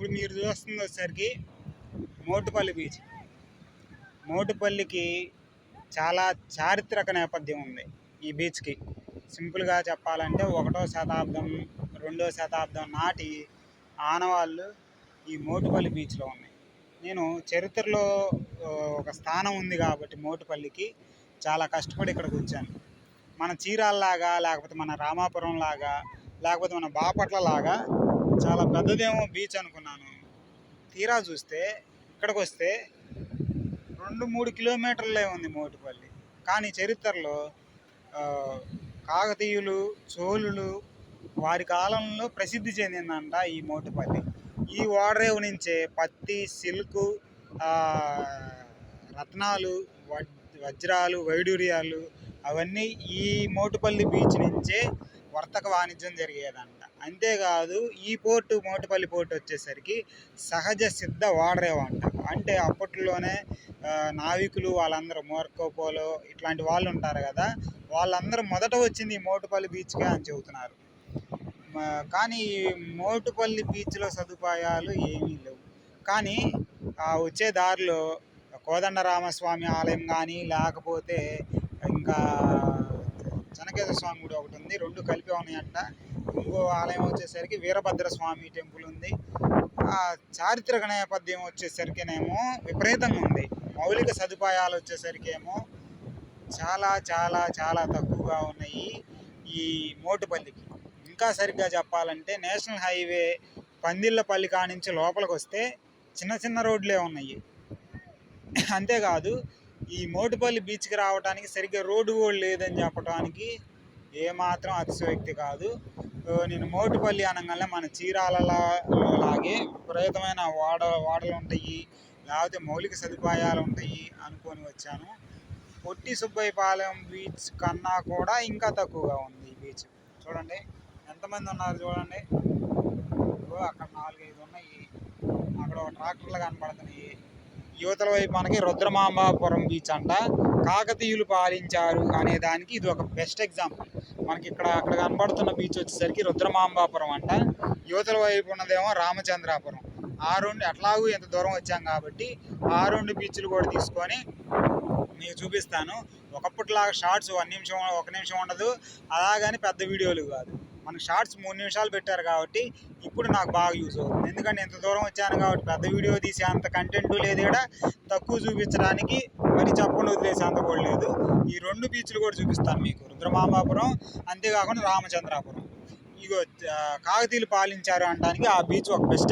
ఇప్పుడు మీరు చూస్తుంది వచ్చేసరికి మోటుపల్లి బీచ్ మోటుపల్లికి చాలా చారిత్రక నేపథ్యం ఉంది ఈ బీచ్కి సింపుల్గా చెప్పాలంటే ఒకటో శతాబ్దం రెండో శతాబ్దం నాటి ఆనవాళ్ళు ఈ మోటుపల్లి బీచ్లో ఉన్నాయి. నేను చరిత్రలో ఒక స్థానం ఉంది కాబట్టి మోటుపల్లికి చాలా కష్టపడి ఇక్కడికి వచ్చాను. మన చీరాల్లాగా లేకపోతే మన రామాపురం లాగా లేకపోతే మన బాపట్ల లాగా చాలా పెద్దదేమో బీచ్ అనుకున్నాను. తీరా చూస్తే ఇక్కడికి వస్తే రెండు మూడు కిలోమీటర్లే ఉంది మోటుపల్లి. కానీ చరిత్రలో కాకతీయులు చోళులు వారి కాలంలో ప్రసిద్ధి చెందిందంట ఈ మోటుపల్లి. ఈ ఓడరేవు నుంచే పత్తి సిల్క్ రత్నాలు వజ్రాలు వైడూర్యాలు అవన్నీ ఈ మోటుపల్లి బీచ్ నుంచే వర్తక వాణిజ్యం జరిగేదంట. అంతేకాదు ఈ పోర్టు మోటపల్లి పోర్టు వచ్చేసరికి సహజ సిద్ధ ఓడరేవు అంట అంటే అప్పట్లోనే నావికులు వాళ్ళందరూ మోర్కోపోలో ఇట్లాంటి వాళ్ళు ఉంటారు కదా వాళ్ళందరూ మొదట వచ్చింది ఈ మోటుపల్లి బీచ్కే అని చెబుతున్నారు. కానీ మోటుపల్లి బీచ్లో సదుపాయాలు ఏమీ లేవు. కానీ ఆ వచ్చే దారిలో కోదండరామస్వామి ఆలయం కానీ లేకపోతే ఇంకా చెనకేశ్వర స్వామి గుడి ఒకటి ఉంది రెండు కలిపి ఉన్నాయంట. ఇంకో ఆలయం వచ్చేసరికి వీరభద్ర స్వామి టెంపుల్ ఉంది. ఆ చారిత్రక నేపథ్యం వచ్చేసరికినేమో విపరీతంగా ఉంది. మౌలిక సదుపాయాలు వచ్చేసరికేమో చాలా చాలా చాలా తక్కువగా ఉన్నాయి ఈ మోటుపల్లికి. ఇంకా సరిగ్గా చెప్పాలంటే నేషనల్ హైవే పందిళ్ళపల్లి కానించి లోపలికి వస్తే చిన్న చిన్న రోడ్లే ఉన్నాయి. అంతేకాదు ఈ మోటుపల్లి బీచ్కి రావడానికి సరిగ్గా రోడ్డు కూడా లేదని చెప్పడానికి ఏమాత్రం అతిశయోక్తి కాదు. నేను మోటుపల్లి అనగానే మన చీరాలలో లాగే విపరీతమైన వాడ వాడలు ఉంటాయి లేకపోతే మౌలిక సదుపాయాలు ఉంటాయి అనుకొని వచ్చాను. పొట్టి సుబ్బయ్యపాలెం బీచ్ కన్నా కూడా ఇంకా తక్కువగా ఉంది ఈ బీచ్. చూడండి ఎంతమంది ఉన్నారు చూడండి. అక్కడ నాలుగైదు ఉన్నాయి. అక్కడ ఒక ట్రాక్టర్లు కనపడుతున్నాయి. యువతల వైపు మనకి రుద్రమాంబాపురం బీచ్ అంట. కాకతీయులు పాలించారు అనే దానికి ఇది ఒక బెస్ట్ ఎగ్జాంపుల్ మనకి ఇక్కడ అక్కడ కనబడుతున్న బీచ్ వచ్చేసరికి రుద్రమాంబాపురం అంట. యువతల వైపు ఉన్నదేమో రామచంద్రాపురం. ఆ రెండు ఎట్లాగూ ఇంత దూరం వచ్చాం కాబట్టి ఆ రెండు బీచ్లు కూడా తీసుకొని మీకు చూపిస్తాను. ఒకప్పటిలాగా షార్ట్స్ వన్ నిమిషం ఒక నిమిషం ఉండదు. అలాగని పెద్ద వీడియోలు కాదు. మన షార్ట్స్ మూడు నిమిషాలు పెట్టారు కాబట్టి ఇప్పుడు నాకు బాగా యూజ్ అవుతుంది. ఎందుకంటే ఇంత దూరం వచ్చాను కాబట్టి పెద్ద వీడియో తీసే అంత కంటెంట్ లేదు కూడా తక్కువ చూపించడానికి మరి చెప్పకుండా వదిలేసే అంత కూడా లేదు. ఈ రెండు బీచ్లు కూడా చూపిస్తాను మీకు. రుద్రమాంబాపురం అంతేకాకుండా రామచంద్రాపురం. ఇగో కాకతీయులు పాలించారు అనడానికి ఆ బీచ్ ఒక బెస్ట్